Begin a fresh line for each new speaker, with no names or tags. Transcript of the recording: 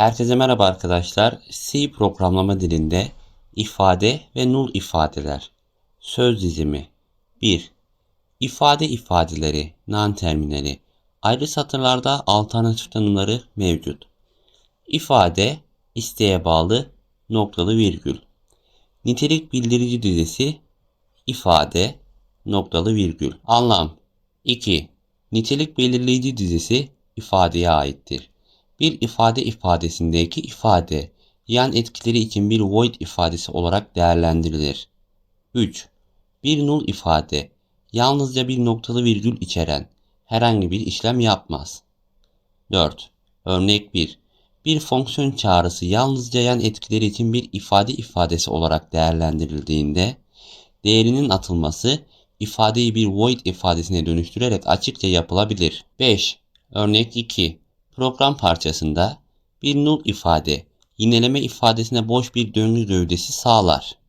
Herkese merhaba arkadaşlar. C programlama dilinde ifade ve null ifadeler. Söz dizimi 1. İfade ifadeleri, non-terminali. Ayrı satırlarda alternatif tanımları mevcut. İfade, isteğe bağlı, noktalı virgül. Nitelik bildirici dizisi, ifade, noktalı virgül. Anlam 2. Nitelik belirleyici dizisi ifadeye aittir. Bir ifade ifadesindeki ifade yan etkileri için bir void ifadesi olarak değerlendirilir. 3. Bir null ifade yalnızca bir noktalı virgül içeren herhangi bir işlem yapmaz. 4. Örnek 1. Bir fonksiyon çağrısı yalnızca yan etkileri için bir ifade ifadesi olarak değerlendirildiğinde değerinin atılması ifadeyi bir void ifadesine dönüştürerek açıkça yapılabilir. 5. Örnek 2. Program parçasında bir null ifade yineleme ifadesine boş bir döngü gövdesi sağlar.